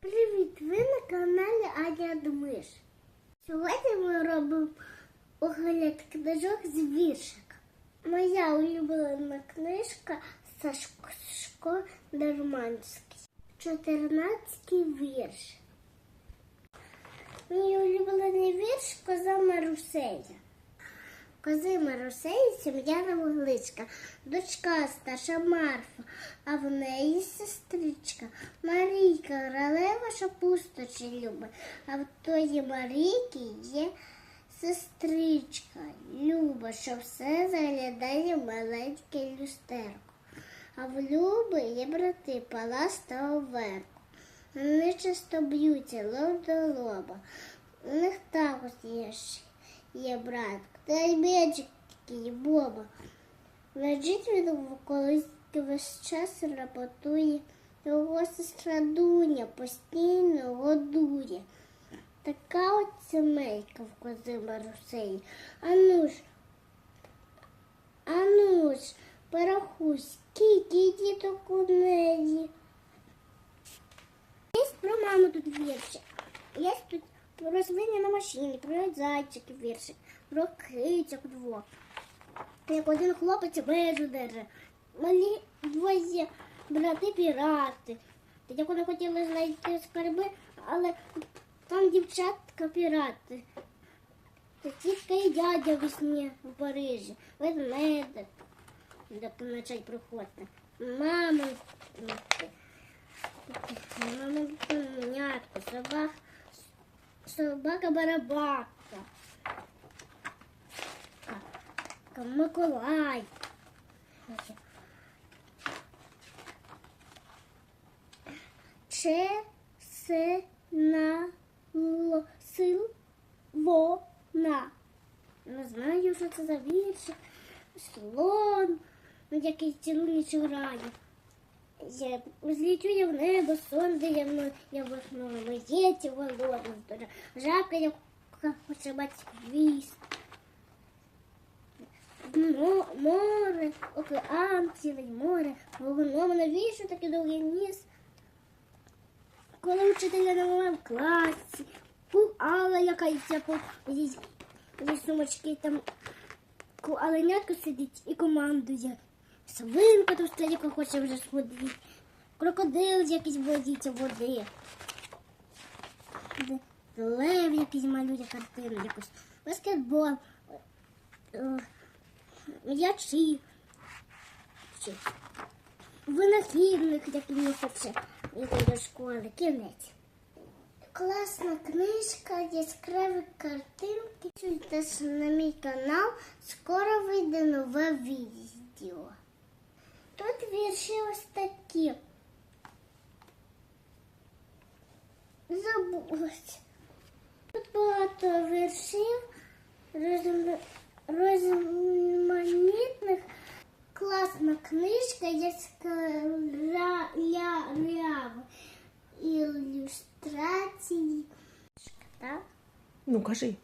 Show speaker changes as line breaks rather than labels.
Привіт! Ви на каналі Аня Дмиш. Сьогодні ми робимо огляд книжок з віршика. Моя улюблена книжка Сашко Дерманський. 14 вірш. Мій улюблений вірш Коза Марусея. Кози Марусеї сім'я невеличка, дочка старша Марфа, а в неї сестричка Марійка, королева, що пусточі любить, а в тої Марійки є сестричка Люба, що все заглядає маленьке люстерко. А в Люби є брати Палас та Оверко. Вони часто б'ються лоб до лоба. У них також є, ж- є брат. Та такий Боба. Лежить він в колись весь час рапотує. Його сестра Дуня постійно годує. Така от сімейка в кози Марусеї. Ану ж, ану ж, порахуй, скільки діток у неї. Є про маму тут віршик. Є тут про розвинення на машині, про зайчиків віршик, про кицьок двох. Як один хлопець вежу держи. Малі двоє брати пірати. Як вони хотіли знайти скарби, але там дівчатка пірати. Та тітка і дядя весні в Парижі, ведмедик, де поночать приходити. Мама, мама, м'ятка, собака, собака-барабака. Миколай. Че се на сил вона. Не знаю, що це за віршик. Слон, який цілу ніч грає. Я злічу я в небо, сон дає мною, я вихнула моєті здора. Жака, яка хоче хвіст. Мо- море, океан, ціле море, воно навіщо такий довгий ніс? Коли вчителя на моєму класі, Алла, яка йде по їй сумочки, там ку- оленятко сидить і командує. Свинка тут старіка хоче вже сходити. Крокодил якийсь боїться води. Лев якийсь малює картину якусь. Баскетбол. Е, М'ячі. Винахідник, який не хоче йти до школи. Кінець. Класна книжка, яскраві картинки. Підписуйтесь на мій канал. Скоро вийде нове відео. Тут вірші ось такі. Забулась. Тут багато віршів розм- розманітних. Класна книжка, яскрава ілюстрації. Так?
Ну, кажи.